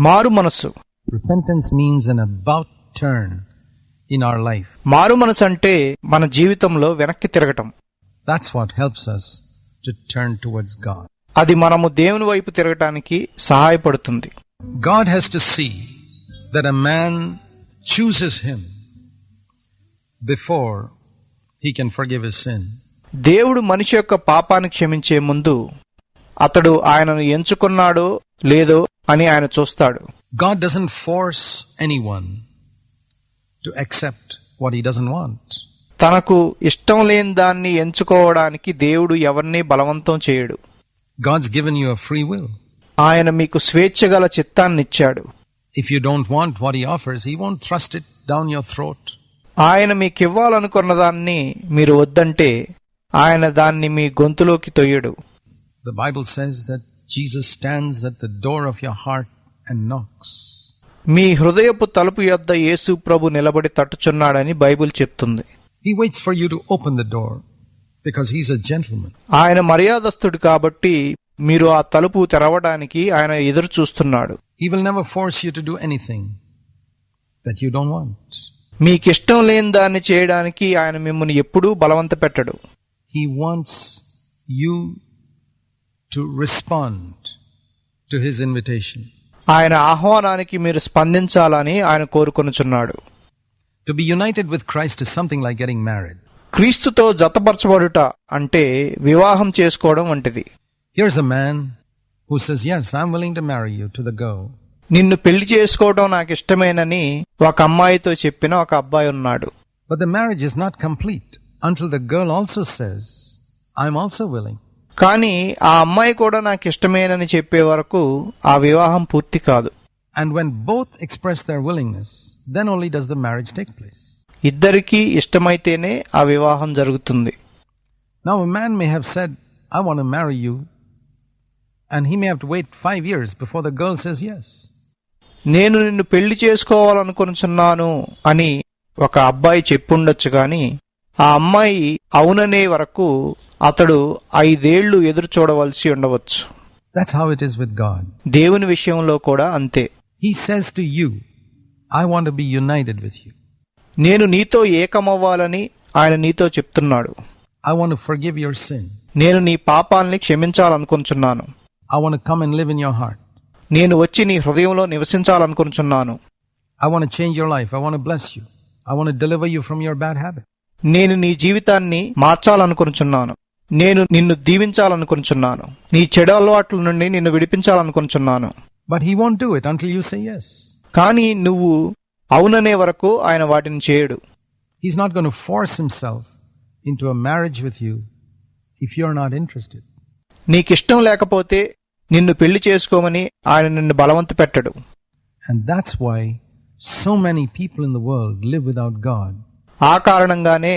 మారు మనస్సు. మారు మనసు అంటే మన జీవితంలో వెనక్కి తిరగటం. అది మనము దేవుని వైపు తిరగటానికి సహాయపడుతుంది. God has to see that a man chooses him before he can forgive sin దేవుడు మనిషి యొక్క పాపాన్ని క్షమించే ముందు అతడు ఆయనను ఎంచుకున్నాడో లేదో అని ఆయన చూస్తాడు. God doesn't force anyone to accept what he doesn't want తనకు ఇష్టం లేని దాన్ని ఎంచుకోవడానికి దేవుడు ఎవరిని బలవంతం చేయడు. God's given you free will ఆయన మీకు స్వేచ్ఛ గల చిత్తాన్ని ఇచ్చాడు. If you don't want what he offers he won't thrust it down your throat ఆయన మీకు ఇవ్వాలనుకున్న దాన్ని మీరు వద్దంటే ఆయన దాన్ని మీ గొంతులోకి తొయ్యడు. The Bible says that Jesus stands at the door of your heart and knocks. మీ హృదయపు తలుపు యొద్ద యేసు ప్రభు నిలబడి తట్టుచున్నాడని బైబిల్ చెప్తుంది He waits for you to open the door because he's a gentleman. ఆయన మర్యాదస్తుడు కాబట్టి మీరు ఆ తలుపు తెరవడానికి ఆయన ఎదురు చూస్తున్నాడు He will never force you to do anything that you don't want. మీకిష్టం లేని దాన్ని చేయడానికి ఆయన మిమ్మల్ని ఎప్పుడూ బలవంత పెట్టడు He wants you to respond to his invitation. ఆయన ఆహ్వానానికి మీరు స్పందించాలని ఆయన కోరుకొనుచున్నాడు To be united with Christ is something like getting married. క్రీస్తుతో జతపరచబడుట అంటే వివాహం చేసుకోవడం వంటిది Here's a man who says, Yes, I'm willing to marry you to the girl. నిన్ను పెళ్ళి చేసుకోవడం నాకు ఇష్టమేనని ఒక అమ్మాయితో చెప్పిన ఒక అబ్బాయి ఉన్నాడు But the marriage is not complete until the girl also says, I'm also willing. కానీ ఆ అమ్మాయి కూడా నాకు ఇష్టమేనని చెప్పే వరకు ఆ వివాహం పూర్తి కాదు. And when both express their willingness then only does the marriage take place ఇద్దరికీ ఇష్టమైతేనే ఆ వివాహం జరుగుతుంది. Now man may have said I want to marry you and he may have to wait 5 years before the girl says yes. నేను నిన్ను పెళ్ళి చేసుకోవాలనుకుంటున్నాను అని ఒక అబ్బాయి చెప్పుండొచ్చు కానీ ఆ అమ్మాయి అవుననే వరకు అతడు ఐదేళ్ళు ఎదురు చూడవలసి ఉండవచ్చు. దేవుని విషయంలో కూడా అంతే. He says to you I want be united with you నేను నీతో ఏకమవ్వాలని ఆయన నీతో చెప్తున్నాడు. I want to forgive your sin నేను నీ పాపాన్ని క్షమించాలనుకుంటున్నాను. I want come and live in your heart నేను వచ్చి నీ హృదయంలో నివసించాలనుకుంటున్నాను. I want change your life I want bless you I want deliver you from your bad habit నేను నీ జీవితాన్ని మార్చాలనుకుంటున్నాను. నేను నిన్ను దీవించాలనుకుంటున్నాను నీ చెడు అలవాట్ల నుండి నిన్ను విడిపించాలనుకుంటున్నాను but he want do it until you say yes. కానీ నువ్వు అవుననే వరకు ఆయన వాటిని చేయడు. He not gonna force himself into a marriage with you if you are not interested నీకు ఇష్టం లేకపోతే నిన్ను పెళ్ళి చేసుకోమని ఆయన నిన్ను బలవంత పెట్టడు. And that's why so many people in the world live without God ఆ కారణంగానే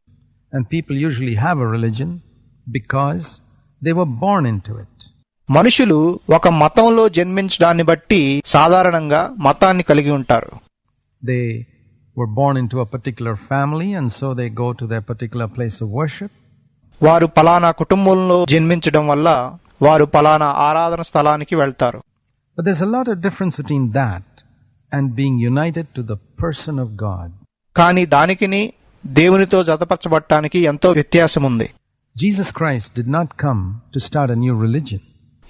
And people usually have a religion because they were born into it. మనుషులు ఒక మతంలో జన్మించడాన్ని బట్టి సాధారణంగా మతాన్ని కలిగి ఉంటారు They were born into a particular family and so they go to their particular place of worship. వారు పలానా కుటుంబంలో జన్మించడం వల్ల వారు పలానా ఆరాధన స్థలానికి వెళ్తారు But there's a lot of difference between that and being united to the person of God. కానీ దానికిని దేవునితో జతపరచబట్టడానికి ఎంతో వ్యత్యాసం ఉంది Jesus Christ did not come to start new religion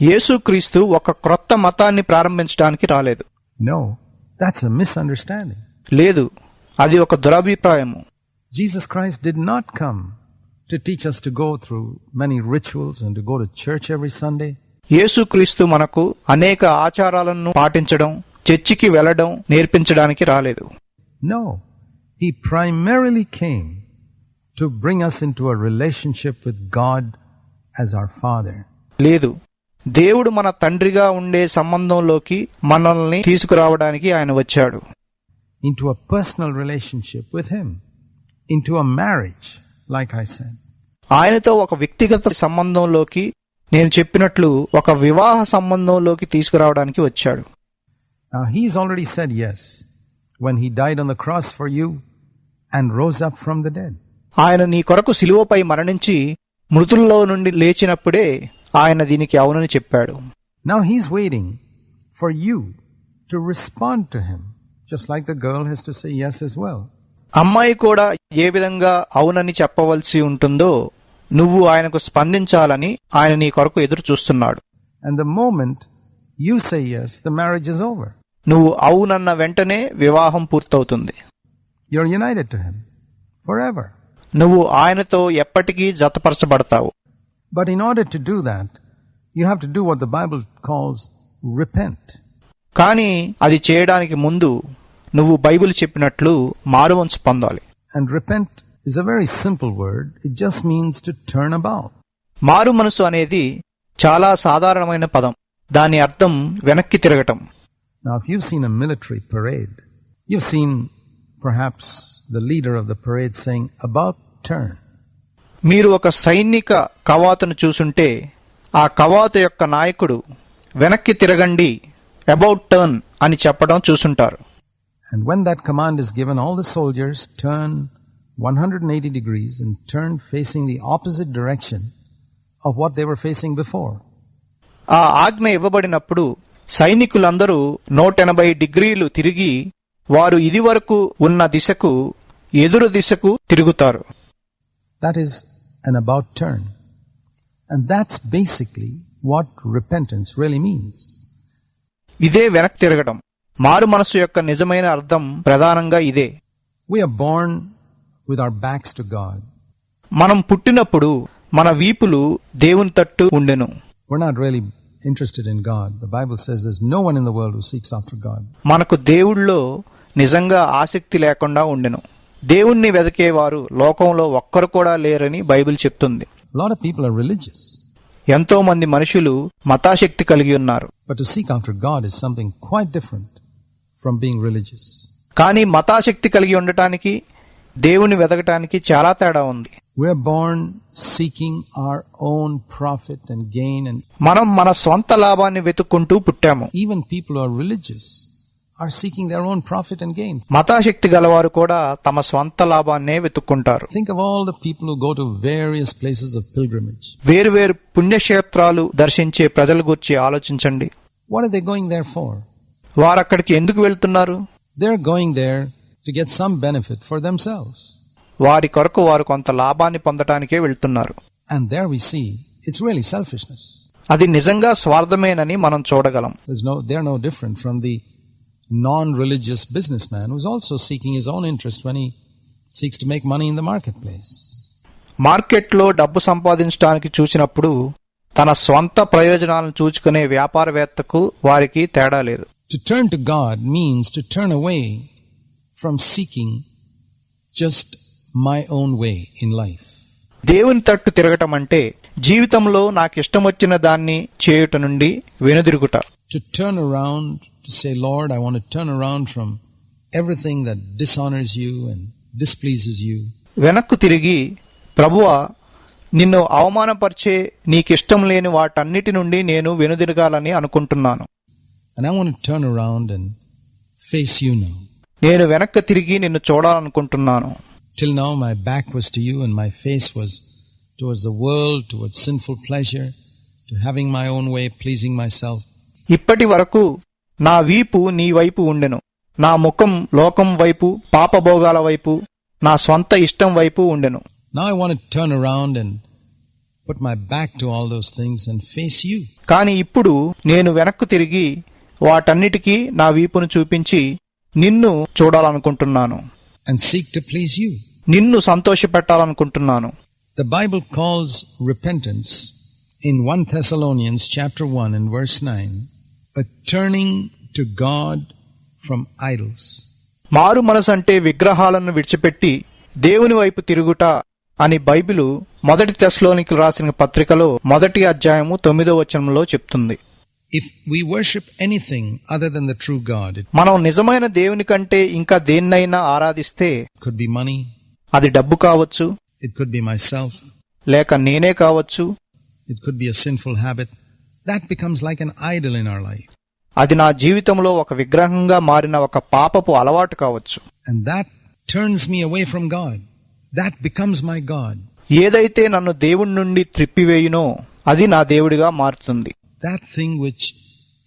యేసు క్రీస్తు ఒక క్రొత్త మతాన్ని ప్రారంభించడానికి రాలేదు. నో దాట్స్ మిస్ అండర్స్టాండింగ్ లేదు అది ఒక దురభిప్రాయము. Jesus Christ did not come to teach us to go through many rituals and go to church every Sunday యేసు క్రీస్తు మనకు అనేక ఆచారాలను పాటించడం చర్చికి వెళ్ళడం నేర్పించడానికి రాలేదు. No He primarily came to bring us into a relationship with God as our Father. లేదు దేవుడు మన తండ్రిగా ఉండే సంబంధంలోకి మనల్ని తీసుకురావడానికి ఆయన వచ్చాడు into a personal relationship with Him, into a marriage, like I said. ఆయనతో ఒక వ్యక్తిగత సంబంధంలోకి నేను చెప్పినట్లు ఒక వివాహ సంబంధంలోకి తీసుకురావడానికి వచ్చాడు Now, He's already said yes when He died on the cross for you and rose up from the dead ఆయన నీ కొరకు సిలువపై మరణించి మృతుల్లో నుండి లేచినప్పుడే ఆయన దీనికి అవునని చెప్పాడు. Now he's waiting for you to respond to him just like the girl has to say yes as well. అమ్మాయి కూడా ఏ విధంగా అవునని చెప్పవలసి ఉంటుందో నువ్వు ఆయనకు స్పందించాలని ఆయన నీ కొరకు ఎదురు చూస్తున్నాడు. And the moment you say yes the marriage is over నువ్వు అవునన్న వెంటనే వివాహం పూర్తవుతుంది. You're united to Him forever. నువ్వు ఆయనతో ఎప్పటికీ జతపరచబడతావు But in order to do that, you have to do what the Bible calls repent. కానీ అది చేయడానికి ముందు నువ్వు బైబిల్ చెప్పినట్లు మారువంశ పొందాలి And repent is a very simple word. It just means to turn about. మారు మనసు అనేది చాలా సాధారణమైన పదం దాని అర్థం వెనక్కి తిరగటం Now, if you've seen a military parade, you've seen perhaps the leader of the parade saying, About turn. మీరు ఒక సైనిక కవాతును చూసుంటే ఆ కవాత యొక్క నాయకుడు వెనక్కి తిరగండి అబౌట్ టర్న్ అని చెప్పడం చూసుంటారు and when that command is given all the soldiers turn 180 degrees and turn facing the opposite direction of what they were facing before ఆ ఆజ్ఞ ఇవ్వబడినప్పుడు సైనికులందరూ 180 డిగ్రీలు తిరిగి వారు ఇదివరకు ఉన్న దిశకు ఎదురు దిశకు తిరుగుతారు That is an about turn. And that's basically what repentance really means. ఇదే వెనక్కి తిరగడం మారు మనసు యొక్క నిజమైన అర్థం ప్రధానంగా ఇదే We are born with our backs to God. మనం పుట్టినప్పుడు మన వీపులు దేవుని తట్టు ఉండెను We're not really interested in God. The Bible says there's no one in the world who seeks after God. మనకు దేవుళ్ళో నిజంగా ఆసక్తి లేకుండా ఉండెను. దేవుణ్ణి వెదకేవారు లోకంలో ఒక్కరు కూడా లేరని బైబిల్ చెప్తుంది. ఎంతో మంది మనుషులు మతాశక్తి కలిగి ఉన్నారు. కానీ మతాశక్తి కలిగి ఉండటానికి దేవుని వెతకటానికి చాలా తేడా ఉంది. మనం మన సొంత లాభాన్ని వెతుక్కుంటూ పుట్టాము. Even people are religious are seeking their own profit and gain. మతాశక్తి గలవారు కూడా తమ స్వంత లాభాన్నే వెతుక్కుంటారు Think of all the people who go to various places of pilgrimage. వేరువేరు పుణ్యక్షేత్రాలు దర్శించే ప్రజల గురించి ఆలోచించండి What are they going there for? వారక్కడికి ఎందుకు వెళ్తున్నారు They're going there to get some benefit for themselves. వారి కొరకు వారు కొంత లాభాన్ని పొందటానికే వెళ్తున్నారు And there we see it's really selfishness. అది నిజంగా స్వార్థమేనని మనం చూడగలం There's no, they're no different from the non religious businessman who's also seeking his own interest when he seeks to make money in the marketplace. మార్కెట్లో డబ్బు సంపాదించడానికి చూసినప్పుడు తన స్వంత ప్రయోజనాలను చూచుకునే వ్యాపారవేత్తకు వారికి తేడా లేదు. To turn to God means to turn away from seeking just my own way in life దేవుని తట్టు తిరగటం అంటే జీవితంలో నాకు ఇష్టం వచ్చిన దాన్ని చేయుట నుండి వెనుదిరుగుట. To turn around to say, Lord, I want to turn around from everything that dishonors you and displeases you. వెనక్కు తిరిగి ప్రభువా నిన్ను అవమానపరిచే నీకిష్టం లేని వాటన్నిటి నుండి నేను వెనుదిరగాలని అనుకుంటున్నాను And I want to turn around and face you now. నేను వెనక్కి తిరిగి నిన్ను చూడాలనుకుంటున్నాను Till now, my back was to you and my face was towards the world, towards sinful pleasure, to having my own way, pleasing myself. ఇప్పటి వరకు నా వీపు నీ వైపు ఉండెను. నా ముఖం లోకం వైపు పాపభోగాల వైపు నా సొంత ఇష్టం వైపు ఉండెను. కానీ ఇప్పుడు నేను వెనక్కు తిరిగి వాటన్నిటికీ నా వీపును చూపించి నిన్ను చూడాలనుకుంటున్నాను. నిన్ను సంతోష పెట్టాలనుకుంటున్నాను the Bible calls repentance in one Thessalonians chapter one in verse nine a turning to God from idols. మారు మనసు అంటే విగ్రహాలను విడిచిపెట్టి దేవుని వైపు తిరుగుట అని బైబిలు మొదటి తెశలోనికి రాసిన పత్రికలో మొదటి అధ్యాయము తొమ్మిదో వచనంలో చెప్తుంది If we worship anything other than the true God, it మనం నిజమైన దేవుని కంటే ఇంకా దేన్నైనా ఆరాధిస్తే could be money, అది డబ్బు కావచ్చు it could be myself, లేక నేనే కావచ్చు it could be a sinful habit. That becomes like an idol in our life అది నా జీవితంలో ఒక విగ్రహంగా మారిన ఒక పాపపు అలవాటు కావచ్చు. And that turns me away from God that becomes my God ఏదైతే నన్ను దేవుడి నుండి త్రిప్పివేయునో అది నా దేవుడిగా మారుతుంది. That thing which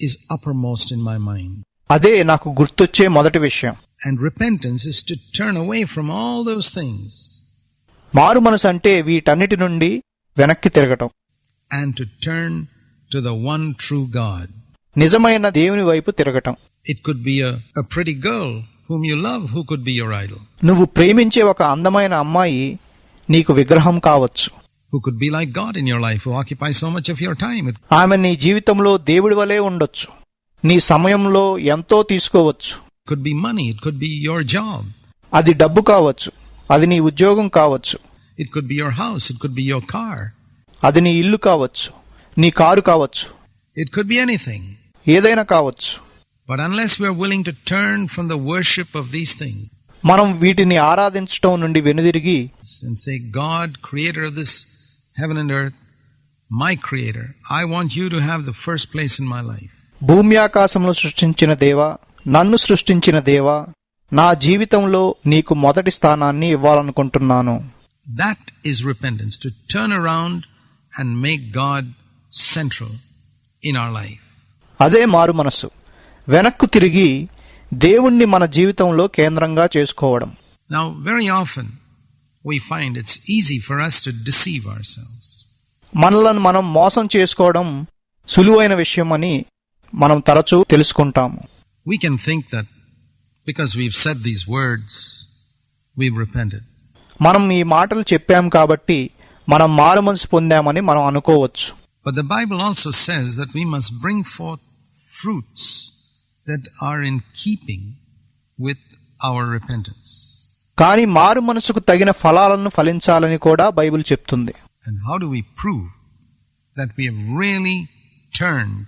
is uppermost in my mind అదే నాకు గుర్తొచ్చే మొదటి విషయం. And repentance is to turn away from all those things మారు మనసు అంటే వీటన్నిటి నుండి వెనక్కి తిరగటం. And to turn to the one true God. నిజమైన దేవుని వైపు తిరగటం It could be a, a pretty girl whom you love who could be your idol, నువ్వు ప్రేమించే ఒక అందమైన అమ్మాయి నీకు విగ్రహం కావచ్చు who could be like God in your life, who occupies so much of your time. It ఆమె నీ జీవితంలో దేవుడి వలె ఉండొచ్చు నీ సమయంలో ఎంతో తీసుకోవచ్చు could be money, it could be your job, అది డబ్బు కావచ్చు అది నీ ఉద్యోగం కావచ్చు it could be your house, it could be your car, అది నీ ఇల్లు కావచ్చు నీ కారు కావచ్చు it could be anything. ఏదైనా కావచ్చు But unless we are willing to turn from the worship of these things మనం వీటిని ఆరాధించటం నుండి వెనుదిరిగి and say, God, creator of this heaven and earth, my creator, I want you to have the first place in my life. భూమి ఆకాశములు సృష్టించిన దేవా నన్ను సృష్టించిన దేవా నా జీవితంలో నీకు మొదటి స్థానాన్ని ఇవ్వాలనుకుంటున్నాను That is repentance, to turn around and make God central in our life అదే మారు మనస్సు. వెనక్కు తిరిగి దేవుణ్ణి మన జీవితంలో కేంద్రంగా చేసుకోవడం. Now very often we find it's easy for us to deceive our మనలను మనం మోసం చేసుకోవడం సులువైన విషయం అని మనం తరచూ తెలుసుకుంటాము. We can think that because we have said these words we have repented మనం ఈ మాటలు చెప్పాం కాబట్టి మనం మారుమనసు పొందామని మనం అనుకోవచ్చు. But the Bible also says that we must bring forth fruits that are in keeping with our repentance. కానీ మారు మనసుకు తగిన ఫలాలను ఫలించాలని కూడా బైబిల్ చెప్తుంది And how do we prove that we have really turned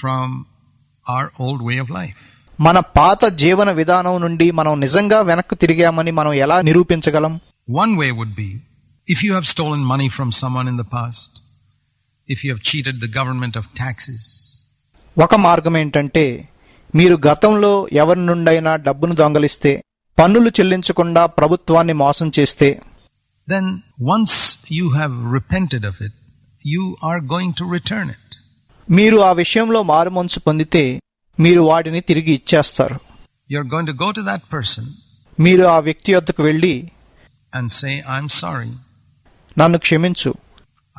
from our old way of life? మన పాత జీవన విధానం నుండి మనం నిజంగా వెనక్కు తిరిగామని మనం ఎలా నిరూపించగలం One way would be if you have stolen money from someone in the past, if you have cheated the government of taxes, ఒక మార్గం ఏంటంటే మీరు గతంలో ఎవరి నుండైనా డబ్బును దొంగలిస్తే పన్నులు చెల్లించకుండా ప్రభుత్వాన్ని మోసం చేస్తే then once you have repented of it, you are going to return it. మీరు ఆ విషయంలో మారు మనసు పొందితే మీరు వాటిని తిరిగి ఇచ్చేస్తారు You're going to go to that person మీరు ఆ వ్యక్తి వద్దకు వెళ్ళి and say, I'm sorry, నన్ను క్షమించు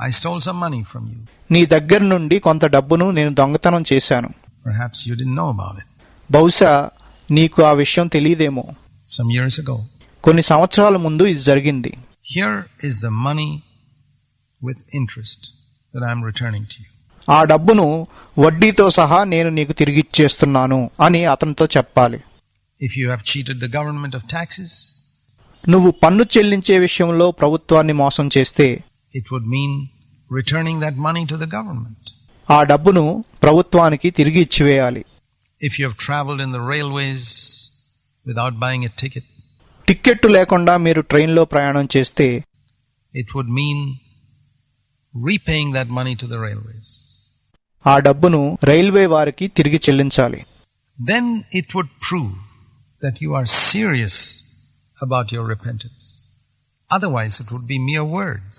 I stole some money from you. నీ దగ్గర నుండి కొంత డబ్బును నేను దొంగతనం చేశాను Perhaps you didn't know about it. బహుశా నీకు ఆ విషయం తెలియదేమో Some years ago. కొన్ని సంవత్సరాల ముందు ఇది జరిగింది Here is the money with interest that I'm returning to you. ఆ డబ్బును వడ్డీతో సహా నేను నీకు తిరిగి ఇచ్చేస్తున్నాను అని అతనితో చెప్పాలి If you have cheated the government of taxes, నువ్వు పన్ను చెల్లించే విషయంలో ప్రభుత్వాన్ని మోసం చేస్తే it would mean returning that money to the government. ఆ డబ్బును ప్రభుత్వానికి తిరిగి ఇచ్చివేయాలి If you have traveled in the railways without buying a ticket, ticket లేకుండా మీరు ట్రైన్లో ప్రయాణం చేస్తే it would mean repaying that money to the railways. ఆ డబ్బును రైల్వే వారికి తిరిగి చెల్లించాలి Then it would prove that you are serious about your repentance. Otherwise, it would be mere words.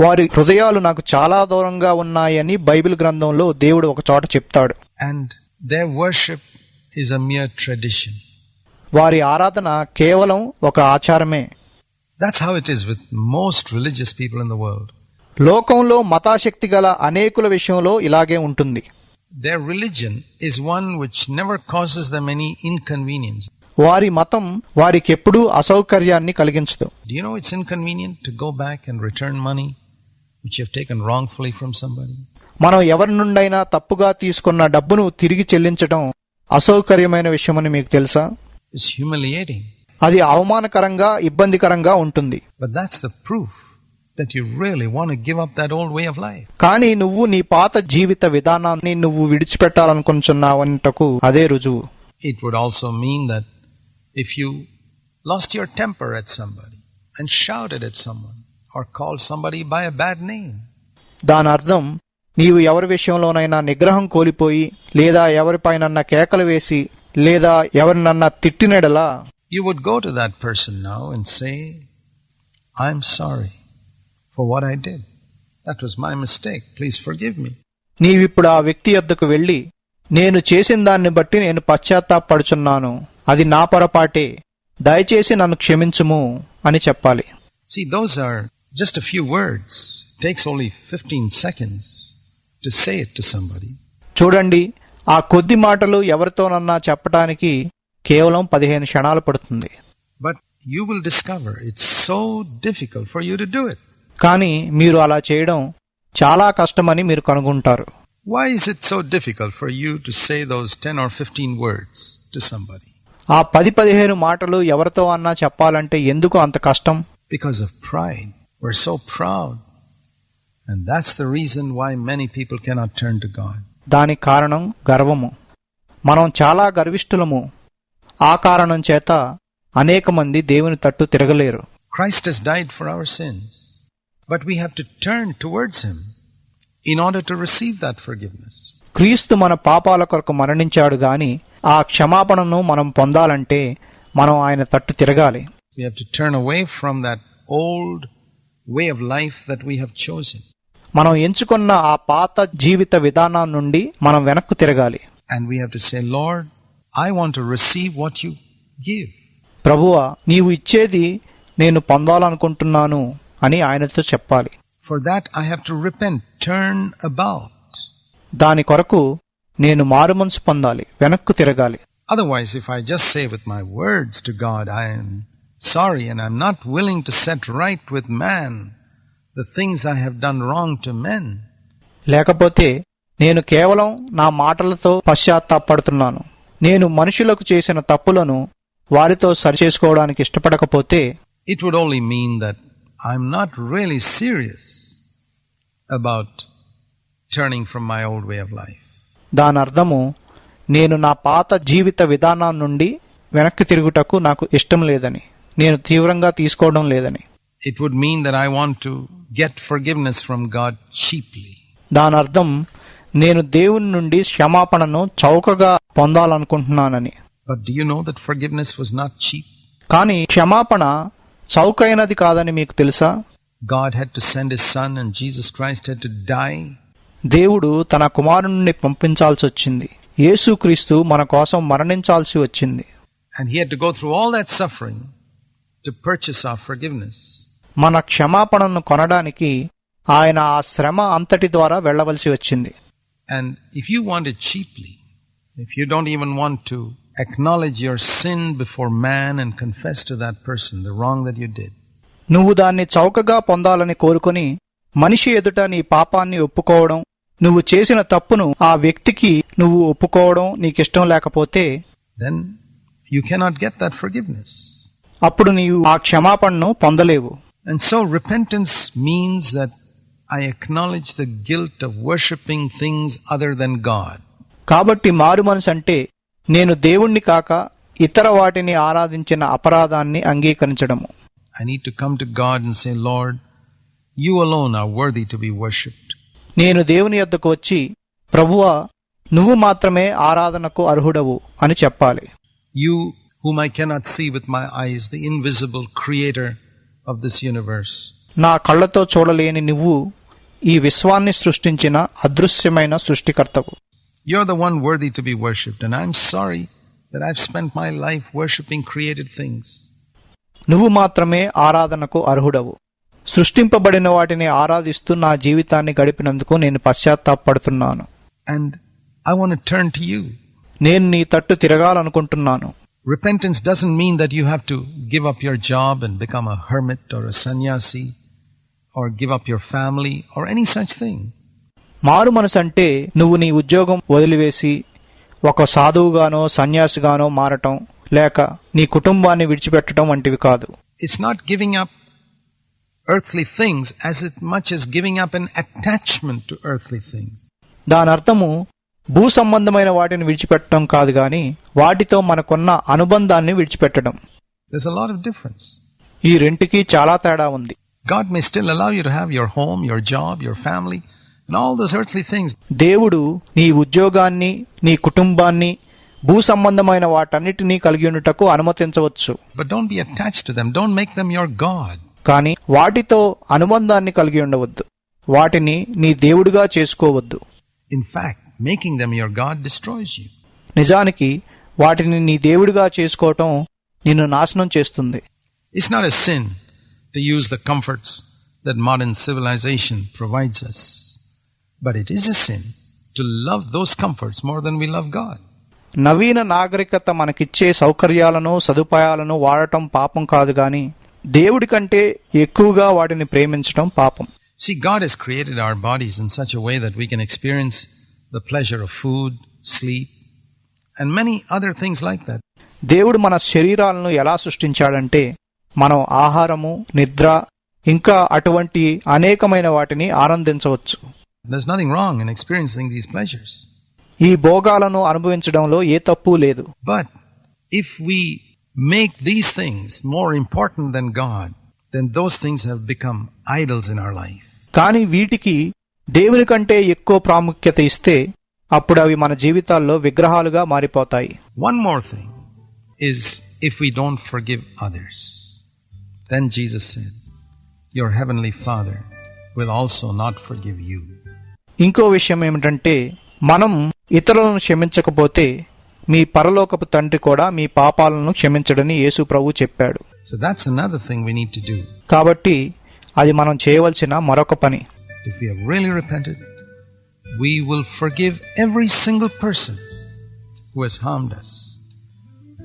వారి హృదయాలు నాకు చాలా దూరంగా ఉన్నాయని బైబిల్ గ్రంథంలో దేవుడు ఒక చోట చెప్తాడు And their worship is a mere tradition. వారి ఆరాధన కేవలం ఒక ఆచారమే That's how it is with most religious people in the world. లోకంలో మతాశక్తి గల అనేకుల విషయంలో ఇలాగే ఉంటుంది Their religion is one which never causes them any inconvenience. వారి మతం వారికెప్పుడూ అసౌకర్యాన్ని కలిగించదు Do you know it's inconvenient to go back and return money which you have taken wrongfully from somebody? మనం ఎవరి నుండైనా తప్పుగా తీసుకున్న డబ్బును తిరిగి చెల్లించడం అసౌకర్యమైన విషయమని మీకు తెలుసా It's humiliating. అది అవమానకరంగా ఇబ్బందికరంగా ఉంటుంది But that's the proof that you really want to give up that old way of life. కానీ నువ్వు నీ పాత జీవిత విధానాన్ని నువ్వు విడిచిపెట్టాలనుకుంటున్నావంటకు అదే రుజువు It would also mean that if you lost your temper at somebody and shouted at someone or called somebody by a bad name, దాని అర్థం నీవు ఎవరి విషయంలోనైనా నిగ్రహం కోల్పోయి లేదా ఎవరిపైనన్నా కేకలు వేసి లేదా ఎవరినన్నా తిట్టినడలా you would go to that person now and say, I'm sorry for what I did. That was my mistake. Please forgive me. నీవిప్పుడు ఆ వ్యక్తి వద్దకు వెళ్ళి నేను చేసిన దాన్ని బట్టి నేను పశ్చాత్తాపడుచున్నాను అది నా పొరపాటే దయచేసి నన్ను క్షమించుము అని చెప్పాలి See, those are just a few words. It takes only 15 seconds to say it to somebody. చూడండి ఆ కొద్ది మాటలు ఎవరితోనన్నా చెప్పటానికి కేవలం పదిహేను క్షణాలు పడుతుంది But you will discover it's so difficult for you to do it. కానీ మీరు అలా చేయడం చాలా కష్టమని మీరు కనుగొంటారు Why is it so difficult for you to say those 10 or 15 words to somebody? ఆ పది పదిహేను మాటలు ఎవరితో అన్నా చెప్పాలంటే ఎందుకు అంత కష్టం Because of pride. We're so proud. And that's the reason why many people cannot turn to God. దాని కారణం గర్వము. మనం చాలా గర్విష్ఠులము. ఆ కారణం చేత అనేక మంది దేవుని తట్టు తిరగలేరు. Christ has died for our sins but we have to turn towards him in order to receive that forgiveness క్రీస్తు మన పాపాల కొరకు మరణించాడు గాని ఆ క్షమాపణను మనం పొందాలంటే మనం ఆయన తట్టు తిరగాలి. Turn away from that old way of life that we have chosen. మనం ఎంచుకున్న ఆ పాత జీవిత విధానం నుండి మనం వెనక్కు తిరగాలి And we have to say, Lord, I want to receive what you give. ప్రభువా నీవు ఇచ్చేది నేను పొందాలనుకుంటున్నాను అని ఆయనతో చెప్పాలి For that, I have to repent, turn about. దాని కొరకు నేను మారుమనసు పొందాలి వెనక్కు తిరగాలి Otherwise, if I just say with my words to God, I am sorry and I'm not willing to set right with man the things I have done wrong to men, లేకపోతే నేను కేవలం నా మాటలతో పశ్చాత్తాపడుతున్నాను నేను మనుషులకు చేసిన తప్పులను వారితో సరిచేసుకోవడానికి ఇష్టపడకపోతే it would only mean that I'm not really serious about turning from my old way of life. దాని అర్థము నేను నా పాత జీవిత విధానం నుండి వెనక్కి తిరుగుటకు నాకు ఇష్టం లేదని నేను తీవ్రంగా తీసుకోవడం లేదని. It would mean that I want to get forgiveness from God cheaply దాని అర్థం నేను దేవుని నుండి క్షమాపణను చౌకగా పొందాలనుకుంటున్నానని. But do you know that forgiveness was not cheap కానీ క్షమాపణ చౌకైనది కాదని మీకు తెలుసా? God had to send his son and Jesus Christ had to die దేవుడు తన కుమారుణ్ణి పంపించాల్సి వచ్చింది. యేసుక్రీస్తు మన కోసం మరణించాల్సి వచ్చింది. And he go through all that suffering to purchase our forgiveness. మన క్షమాపణను కొనడానికి ఆయన ఆ శ్రమ అంతటి ద్వారా వెళ్ళవలసి వచ్చింది And if you want it cheaply, if you don't even want to acknowledge your sin before man and confess to that person the wrong that you did, నువ్వు దాన్ని చౌకగా పొందాలని కోరుకొని మనిషి ఎదుట నీ పాపాన్ని ఒప్పుకోవడం నువ్వు చేసిన తప్పును ఆ వ్యక్తికి నువ్వు ఒప్పుకోవడం నీకిష్టం లేకపోతే then you cannot get that forgiveness. అప్పుడు నీవు ఆ క్షమాపణను పొందలేవు And so repentance means that I acknowledge the guilt of worshipping things other than God. కాబట్టి మారు మనసు అంటే నేను దేవుణ్ణి కాక ఇతర వాటిని ఆరాధించిన అపరాధాన్ని అంగీకరించడము I need to come to God and say, Lord, you alone are worthy to be worshipped. నేను దేవుని యొద్దకు వచ్చి ప్రభువా నువ్వు మాత్రమే ఆరాధనకు అర్హుడవు అని చెప్పాలి You, whom I cannot see with my eyes, the invisible creator of this universe. నా కళ్ళతో చూడలేని నువ్వు ఈ విశ్వాన్ని సృష్టించిన అదృశ్యమైన సృష్టికర్తవు. You are the one worthy to be worshipped and sorry that I have my life worshipping created things నువ్వు మాత్రమే ఆరాధనకు అర్హుడవు. సృష్టింపబడిన వాటిని ఆరాధిస్తూ నా జీవితాన్ని గడిపినందుకు నేను పశ్చాత్తాపడుతున్నాను. And I want to turn నేను నీ తట్టు తిరగాలనుకుంటున్నాను. Repentance doesn't mean that you have to give up your job and become a hermit or a sannyasi or give up your family or any such thing. మారు మనసు అంటే నువ్వు నీ ఉద్యోగం వదిలివేసి ఒక సాధువుగానో సన్యాసిగానో మారటం లేక నీ కుటుంబాన్ని విడిచిపెట్టడం వంటివి కాదు It's not giving up earthly things as it much as giving up an attachment to earthly things. దాని అర్థము భూ సంబంధమైన వాటిని విడిచిపెట్టడం కాదు కానీ వాటితో మనకున్న అనుబంధాన్ని విడిచిపెట్టడం. ఈ రెంటికి చాలా తేడా ఉంది. దేవుడు నీ ఉద్యోగాన్ని నీ కుటుంబాన్ని భూ సంబంధమైన వాటన్నిటినీ కలిగి ఉండటకు అనుమతించవచ్చు. కానీ వాటితో అనుబంధాన్ని కలిగి ఉండవద్దు. వాటిని నీ దేవుడిగా చేసుకోవద్దు. In fact making them your God destroys you. నిజానికి వాటిని నీ దేవుడిగా చేసుకోవటం నిన్ను నాశనం చేస్తుంది It's not a sin to use the comforts that modern civilization provides us, but it is a sin to love those comforts more than we love God. నవీన నాగరికత మనకిచ్చే సౌకర్యాలను సదుపాయాలను వాడటం పాపం కాదు గాని దేవుడి కంటే ఎక్కువగా వాటిని ప్రేమించటం పాపం See, God has created our bodies in such a way that we can experience the food sleep and many other things like దేవుడు మన శరీరాలను ఎలా సృష్టించాడంటే మనం ఆహారము నిద్ర ఇంకా అటువంటి అనేకమైన వాటిని ఆనందించవచ్చు. There nothing wrong in experiencing ఈ భోగాలను అనుభవించడంలో ఏ తప్పు లేదు. But if we make these things more important than God then those things have in our life కానీ వీటికి దేవుని కంటే ఎక్కువ ప్రాముఖ్యత ఇస్తే అప్పుడు అవి మన జీవితాల్లో విగ్రహాలుగా మారిపోతాయి. One more thing is if we don't forgive others then Jesus said your heavenly father will also not forgive you ఇంకో విషయం ఏమిటంటే మనం ఇతరులను క్షమించకపోతే మీ పరలోకపు తండ్రి కూడా మీ పాపాలను క్షమించడని యేసు ప్రభు చెప్పాడు. So that's thing we need కాబట్టి అది మనం చేయవలసిన మరొక పని. If we have really repented, we will forgive every single person who has harmed us,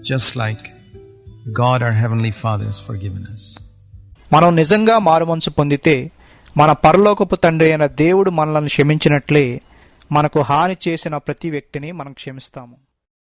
just like God our Heavenly Father has forgiven us. మనం నిజంగా మారుమనసు పొందితే మన పరలోకపు తండ్రి అయిన దేవుడు మనలను క్షమించినట్లే మనకు హాని చేసిన ప్రతి వ్యక్తిని మనం క్షమిస్తాము